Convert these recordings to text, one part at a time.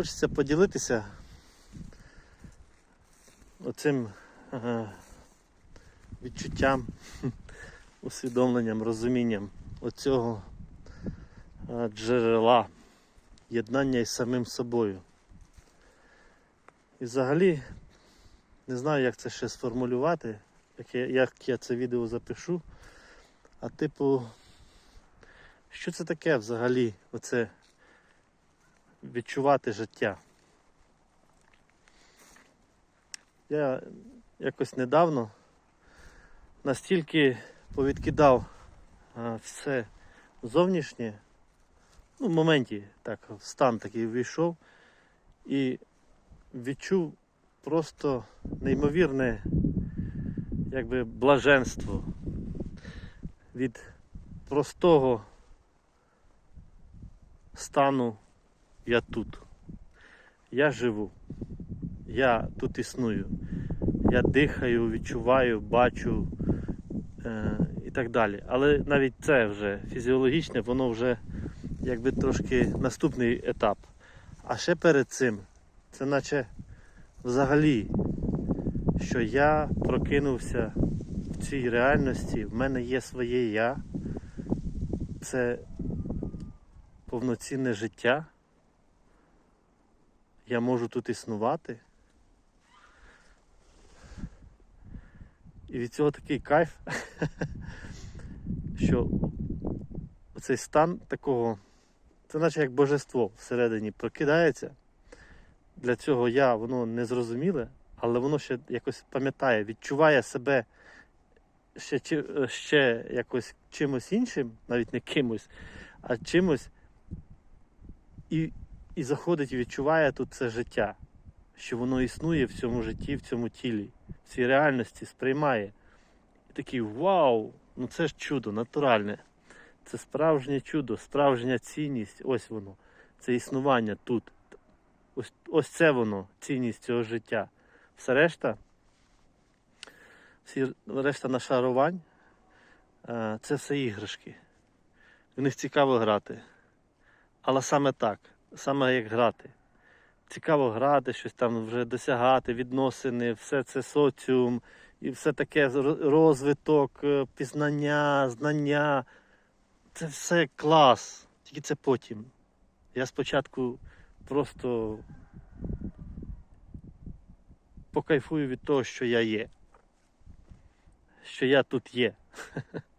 Хочеться поділитися оцим відчуттям, усвідомленням, розумінням оцього джерела єднання із самим собою. І взагалі не знаю, як це ще сформулювати, як я, як я це відео запишу. А типу, що це таке взагалі? Оце відчувати життя. Я якось недавно настільки повідкидав все зовнішнє, ну, в моменті так, в стан такий ввійшов і відчув просто неймовірне якби блаженство від простого стану я тут. Я живу. Я тут існую. Я дихаю, відчуваю, бачу е, і так далі. Але навіть це вже фізіологічне, воно вже якби трошки наступний етап. А ще перед цим, це наче взагалі, що я прокинувся в цій реальності, в мене є своє я. Це повноцінне життя. Я можу тут існувати. І від цього такий кайф, що цей стан такого, це наче як божество всередині прокидається. Для цього я, воно незрозуміле, але воно ще якось пам'ятає, відчуває себе ще, ще якось чимось іншим, навіть не кимось, а чимось, і, і заходить і відчуває тут це життя, що воно існує в цьому житті, в цьому тілі, в цій реальності сприймає. І такий вау! Ну це ж чудо, натуральне. Це справжнє чудо, справжня цінність. Ось воно. Це існування тут. Ось, ось це воно, цінність цього життя. Все решта, всі решта нашарувань, е, це все іграшки. В них цікаво грати. Але саме так, саме як грати. Цікаво грати, щось там вже досягати, відносини, все це соціум і все таке розвиток, е, пізнання, знання. Це все клас. Тільки це потім. Я спочатку просто покайфую від того, що я є. Що я тут є.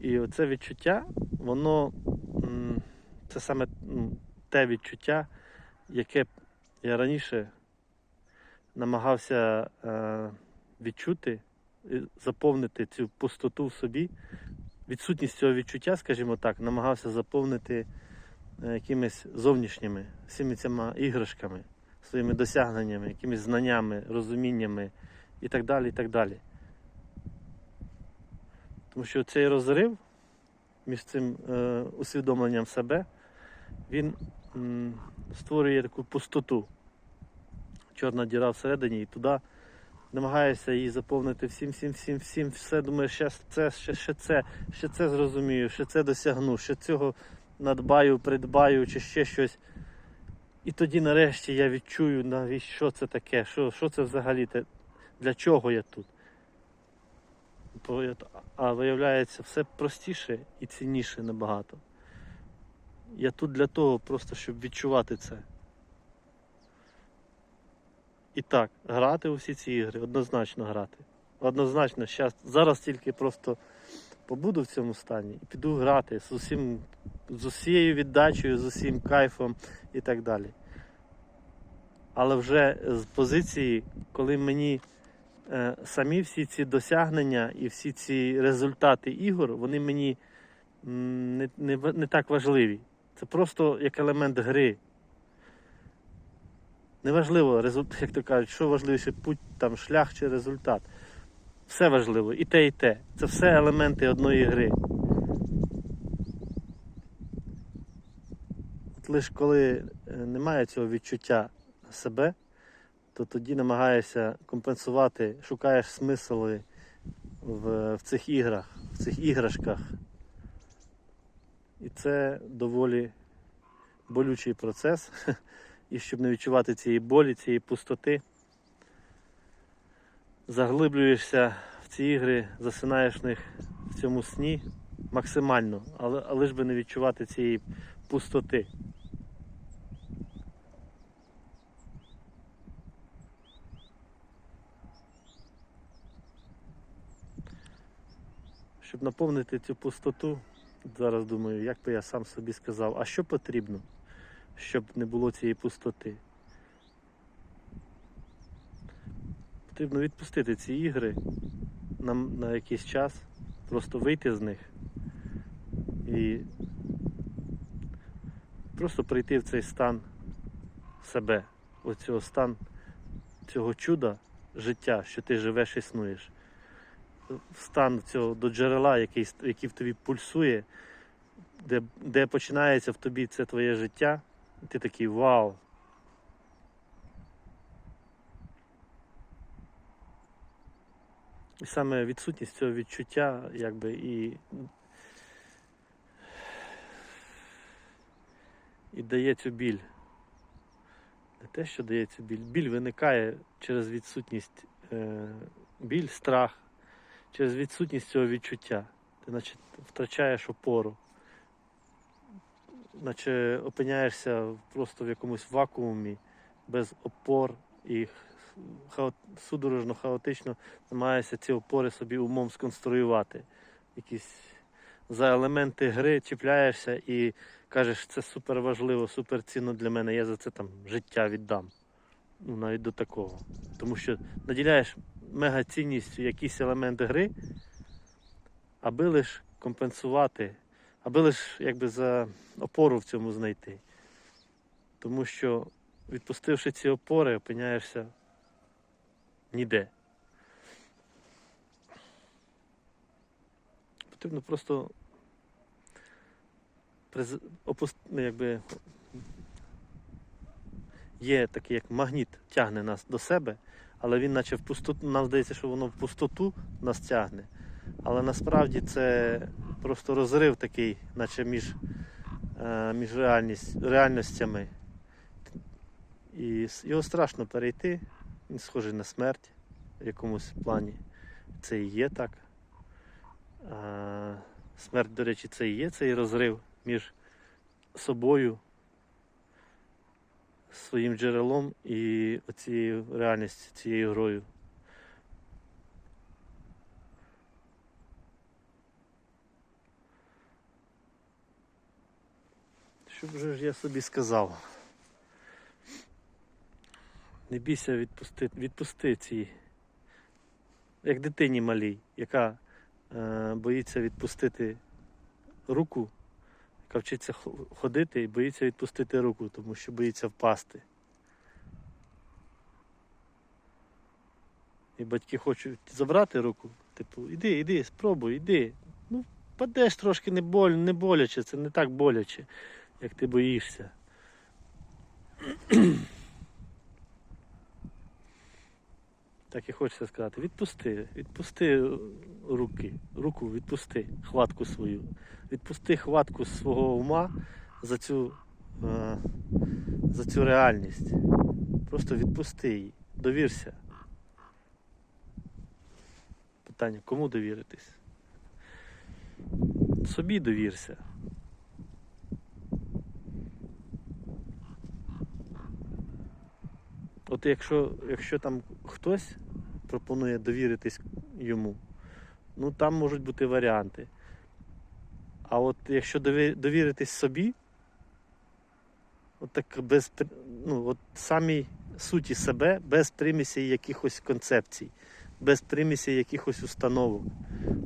І оце відчуття, воно це саме те відчуття, яке я раніше намагався е, відчути, заповнити цю пустоту в собі. Відсутність цього відчуття, скажімо так, намагався заповнити е, якимись зовнішніми всіми цими іграшками, своїми досягненнями, якимись знаннями, розуміннями і так далі. і так далі. Тому що цей розрив між цим е, усвідомленням себе, він м, створює таку пустоту. Чорна діра всередині, і туди намагаєшся її заповнити всім, всім, всім, всім, все. Думаєш, ще це, ще, ще це, ще це зрозумію, ще це досягну, ще цього надбаю, придбаю, чи ще щось. І тоді нарешті я відчую, навіть що це таке, що, що це взагалі, для чого я тут. А виявляється, все простіше і цінніше набагато. Я тут для того просто, щоб відчувати це. І так, грати у всі ці ігри, однозначно грати. Однозначно, щас, зараз тільки просто побуду в цьому стані і піду грати з усім, з усією віддачею, з усім кайфом і так далі. Але вже з позиції, коли мені самі всі ці досягнення і всі ці результати ігор, вони мені не, не, не так важливі. Це просто як елемент гри. Неважливо, як то кажуть, що важливіше, путь, там, шлях чи результат. Все важливо, і те, і те. Це все елементи одної гри. От лише коли е, немає цього відчуття себе, то тоді намагаєшся компенсувати, шукаєш смисли в, в цих іграх, в цих іграшках. І це доволі болючий процес. І щоб не відчувати цієї болі, цієї пустоти, заглиблюєшся в ці ігри, засинаєш в них в цьому сні максимально, але, але ж би не відчувати цієї пустоти. Щоб наповнити цю пустоту, зараз думаю, як би я сам собі сказав, а що потрібно, щоб не було цієї пустоти? Потрібно відпустити ці ігри на, на якийсь час, просто вийти з них і просто прийти в цей стан себе, оцього стан цього чуда життя, що ти живеш, існуєш. В стан цього до джерела, який, який в тобі пульсує, де, де починається в тобі це твоє життя, і ти такий вау. І саме відсутність цього відчуття, якби і, і дає цю біль. Не те, що дає цю біль. Біль виникає через відсутність е, біль, страх, через відсутність цього відчуття. Ти наче втрачаєш опору, наче опиняєшся просто в якомусь вакуумі без опор і хаот, судорожно, хаотично намагаєшся ці опори собі умом сконструювати. Якісь за елементи гри чіпляєшся і кажеш, це супер важливо, супер цінно для мене, я за це там життя віддам. Ну, навіть до такого. Тому що наділяєш мега цінністю якісь елементи гри, аби лиш компенсувати, аби лиш якби за опору в цьому знайти. Тому що відпустивши ці опори, опиняєшся ніде. Потрібно просто приз... опуст... ну, якби... є такий як магніт, тягне нас до себе, але він наче в пустоту, нам здається, що воно в пустоту нас тягне. Але насправді це просто розрив такий, наче між, е, між реальностями. І його страшно перейти. Він схожий на смерть в якомусь плані. Це і є так. Смерть, до речі, це і є цей розрив між собою, своїм джерелом і цією реальністю, цією грою. Що б же ж я собі сказав? Не бійся відпусти, відпусти ці, як дитині малій, яка е, боїться відпустити руку, яка вчиться ходити і боїться відпустити руку, тому що боїться впасти. І батьки хочуть забрати руку, типу, іди, іди, спробуй, іди. Ну, падеш трошки не, боль, не боляче, це не так боляче, як ти боїшся. Так і хочеться сказати, відпусти, відпусти руки, руку відпусти, хватку свою. Відпусти хватку свого ума за цю, е, за цю реальність. Просто відпусти її, довірся. Питання, кому довіритись? Собі довірся. От якщо, якщо там хтось пропонує довіритись йому, ну там можуть бути варіанти. А от якщо довіритись собі, от так без ну, от самій суті себе, без примісі якихось концепцій, без примісі якихось установок.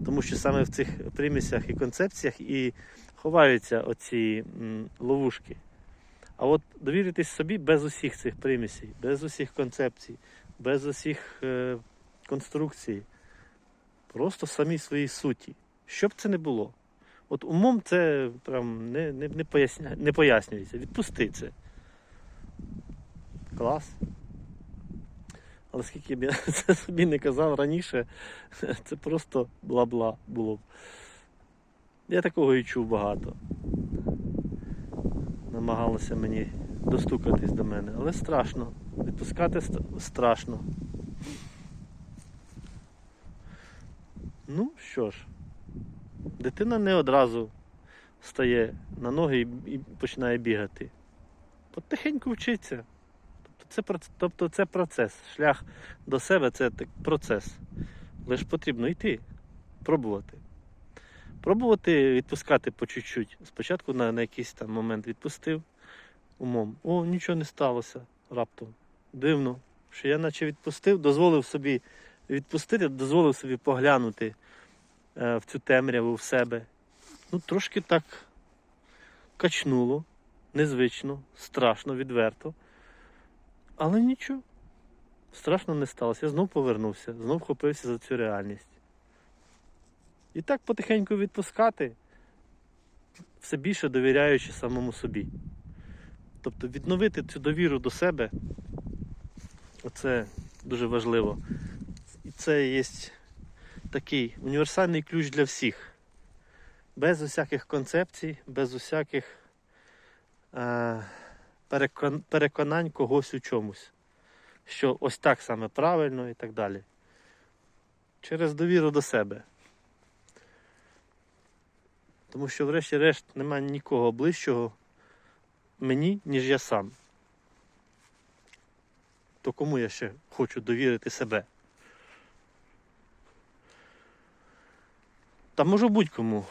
Тому що саме в цих примісях і концепціях і ховаються оці м, ловушки. А от довіритись собі без усіх цих примісів, без усіх концепцій, без усіх е, конструкцій, просто самій своїй суті. Що б це не було. От умом це прям не, не, не, поясня, не пояснюється. Відпусти це. Клас. Але скільки б я це собі не казав раніше, це просто бла-бла було б. Я такого і чув багато. Намагалося мені достукатись до мене. Але страшно. Відпускати страшно. Ну що ж, дитина не одразу стає на ноги і, починає бігати. Потихеньку вчиться. Тобто це, тобто це процес. Шлях до себе це процес. Лише потрібно йти, пробувати. Пробувати відпускати по чуть-чуть. Спочатку на, на якийсь там момент відпустив умом. О, нічого не сталося раптом. Дивно, що я наче відпустив, дозволив собі відпустити, дозволив собі поглянути е, в цю темряву в себе. Ну, трошки так качнуло, незвично, страшно, відверто. Але нічого. Страшно не сталося. Я знов повернувся, знов хопився за цю реальність. І так потихеньку відпускати, все більше довіряючи самому собі. Тобто відновити цю довіру до себе, оце дуже важливо. І це є такий універсальний ключ для всіх. Без усяких концепцій, без усяких е, перекон- переконань когось у чомусь. Що ось так саме правильно і так далі. Через довіру до себе. Тому що, врешті-решт, немає нікого ближчого мені, ніж я сам. То кому я ще хочу довірити себе? Та можу будь-кому.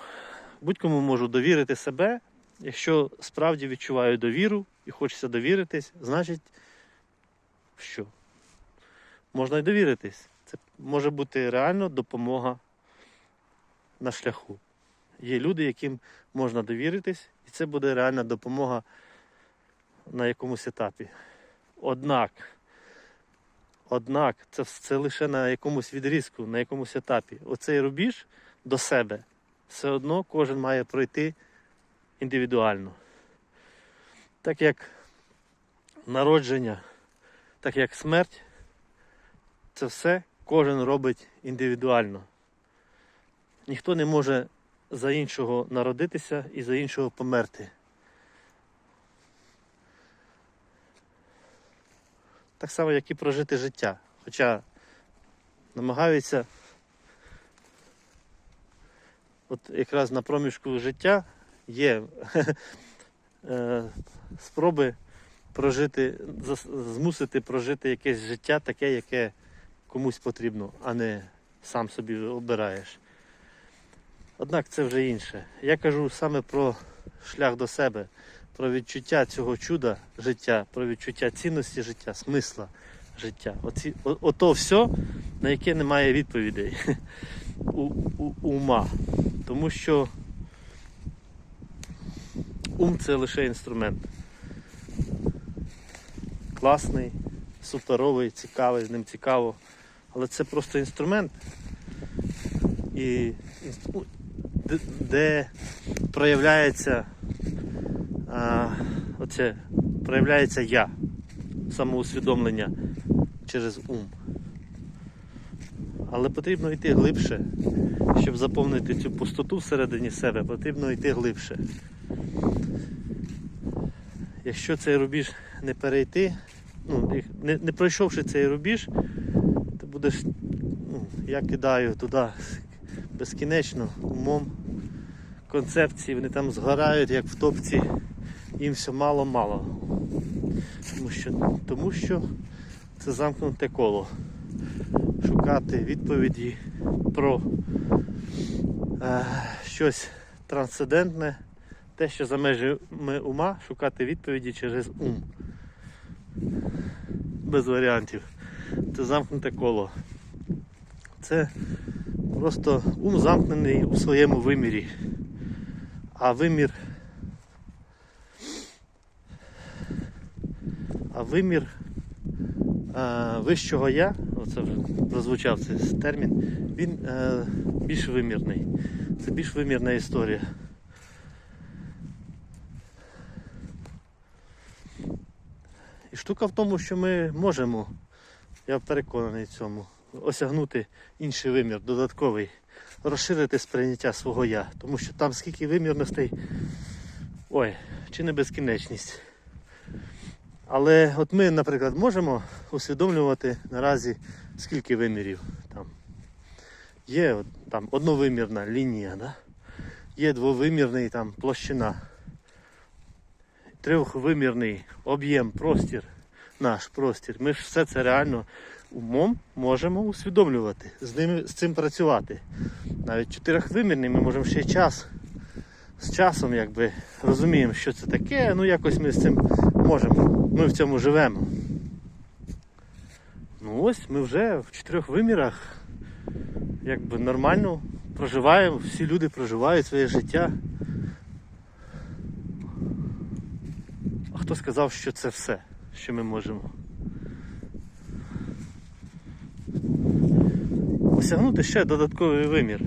Будь-кому можу довірити себе. Якщо справді відчуваю довіру і хочеться довіритись, значить, що? Можна й довіритись. Це може бути реально допомога на шляху. Є люди, яким можна довіритись, і це буде реальна допомога на якомусь етапі. Однак, однак, це, це лише на якомусь відрізку, на якомусь етапі. Оцей рубіж до себе все одно кожен має пройти індивідуально. Так як народження, так як смерть, це все кожен робить індивідуально. Ніхто не може за іншого народитися і за іншого померти. Так само, як і прожити життя. Хоча намагаються от якраз на проміжку життя є е, спроби прожити, змусити прожити якесь життя таке, яке комусь потрібно, а не сам собі обираєш. Однак це вже інше. Я кажу саме про шлях до себе, про відчуття цього чуда життя, про відчуття цінності життя, смисла життя. Оці, о, ото все, на яке немає відповідей у, у, ума. Тому що ум це лише інструмент. Класний, суперовий, цікавий, з ним цікаво. Але це просто інструмент. І де, проявляється а, оце, проявляється я, самоусвідомлення через ум. Але потрібно йти глибше, щоб заповнити цю пустоту всередині себе, потрібно йти глибше. Якщо цей рубіж не перейти, ну, не, не пройшовши цей рубіж, ти будеш, ну, я кидаю туди безкінечно умом концепції, вони там згорають, як в топці, їм все мало-мало. Тому що, тому що це замкнуте коло. Шукати відповіді про е, щось трансцендентне, те, що за межами ума, шукати відповіді через ум. Без варіантів. Це замкнуте коло. Це просто ум замкнений у своєму вимірі. А вимір. А вимір е, вищого я, оце вже прозвучав цей термін, він е, більш вимірний. Це більш вимірна історія. І штука в тому, що ми можемо, я переконаний в цьому, осягнути інший вимір, додатковий, розширити сприйняття свого я. Тому що там скільки вимірностей Ой, чи не безкінечність. Але от ми, наприклад, можемо усвідомлювати наразі скільки вимірів там. Є там одновимірна лінія, да? є двовимірний там площина, трьохвимірний об'єм, простір, наш простір. Ми ж все це реально умом можемо усвідомлювати, з ними з цим працювати. Навіть чотирьохвимірний ми можемо ще час. З часом якби розуміємо, що це таке, ну якось ми з цим можемо. Ми в цьому живемо. Ну ось ми вже в чотирьох вимірах якби нормально проживаємо, всі люди проживають своє життя. А хто сказав, що це все, що ми можемо? Осягнути ще додатковий вимір.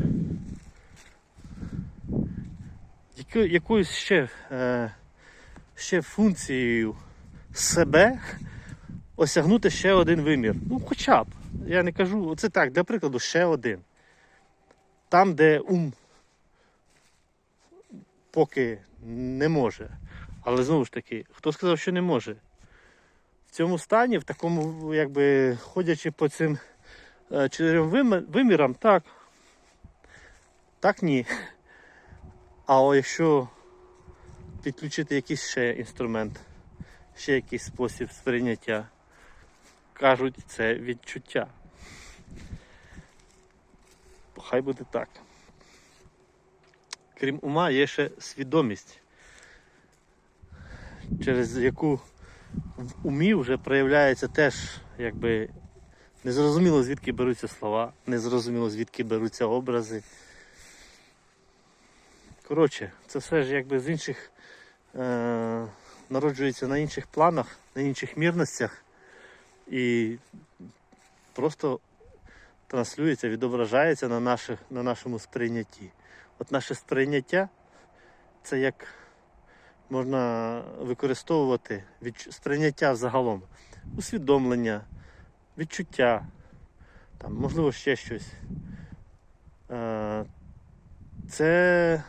Якоюсь ще, е, ще функцією себе осягнути ще один вимір. Ну, хоча б. Я не кажу, це так, для прикладу, ще один. Там, де ум поки не може. Але знову ж таки, хто сказав, що не може? В цьому стані, в такому, якби ходячи по цим чотирьом вимі- вимірам, так. Так ні. А якщо підключити якийсь ще інструмент, ще якийсь спосіб сприйняття, кажуть, це відчуття. Хай буде так. Крім ума, є ще свідомість, через яку в умі вже проявляється теж, якби незрозуміло звідки беруться слова, незрозуміло звідки беруться образи. Коротше, це все ж якби з інших е- народжується на інших планах, на інших мірностях і просто транслюється, відображається на, наших, на нашому сприйнятті. От наше сприйняття це як можна використовувати відч... сприйняття взагалом, усвідомлення, відчуття, там, можливо, ще щось. Е, Це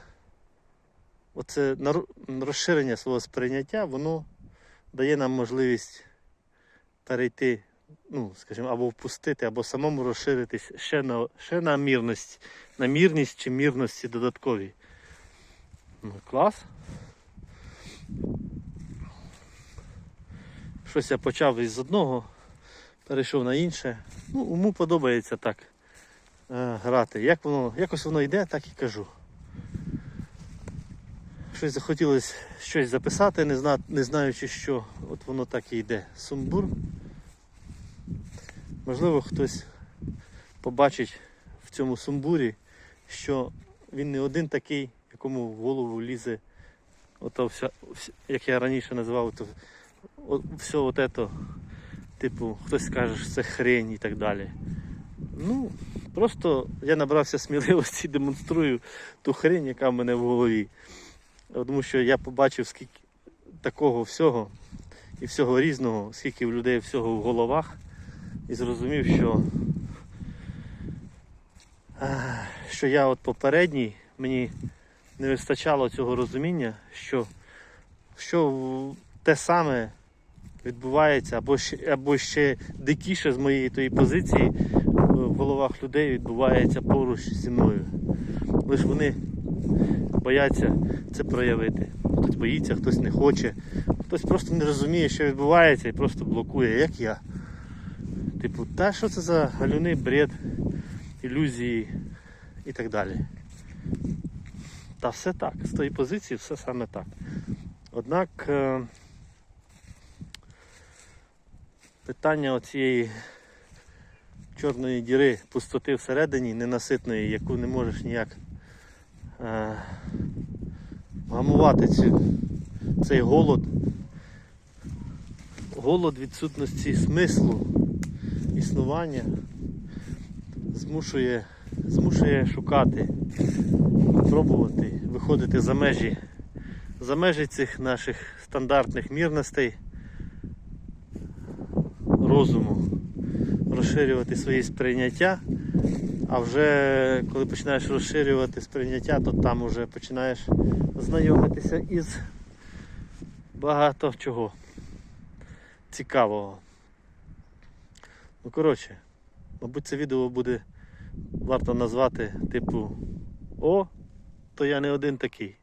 оце розширення свого сприйняття, воно дає нам можливість перейти, ну, скажімо, або впустити, або самому розширитись ще на, ще на мірність, на мірність чи мірності додаткові. Ну, клас. Щось я почав із одного, перейшов на інше. Ну, уму подобається так е, грати. Як воно, якось воно йде, так і кажу. Щось захотілося щось записати, не, зна, не знаючи що. От воно так і йде. Сумбур. Можливо, хтось побачить в цьому сумбурі, що він не один такий, якому в голову лізе, ото вся, як я раніше називав, то, о- все от ето, типу, хтось скаже, що це хрень і так далі. Ну, просто я набрався сміливості і демонструю ту хрень, яка в мене в голові. Тому що я побачив, скільки такого всього і всього різного, скільки в людей всього в головах, і зрозумів, що, е, що я от попередній, мені не вистачало цього розуміння, що, що те саме відбувається, або ще, або ще дикіше з моєї тої позиції е, в головах людей відбувається поруч зі мною. Лиш вони бояться це проявити. Хтось боїться, хтось не хоче, хтось просто не розуміє, що відбувається і просто блокує, як я. Типу, та що це за галюний бред, ілюзії і так далі. Та все так, з тої позиції все саме так. Однак е, питання оцієї чорної діри, пустоти всередині, ненаситної, яку не можеш ніяк е, гамувати цю, цей голод. Голод відсутності смислу існування змушує, змушує шукати, пробувати виходити за межі, за межі цих наших стандартних мірностей розуму, розширювати свої сприйняття. А вже коли починаєш розширювати сприйняття, то там вже починаєш знайомитися із багато чого цікавого. Ну, коротше, мабуть, це відео буде варто назвати типу О, то я не один такий.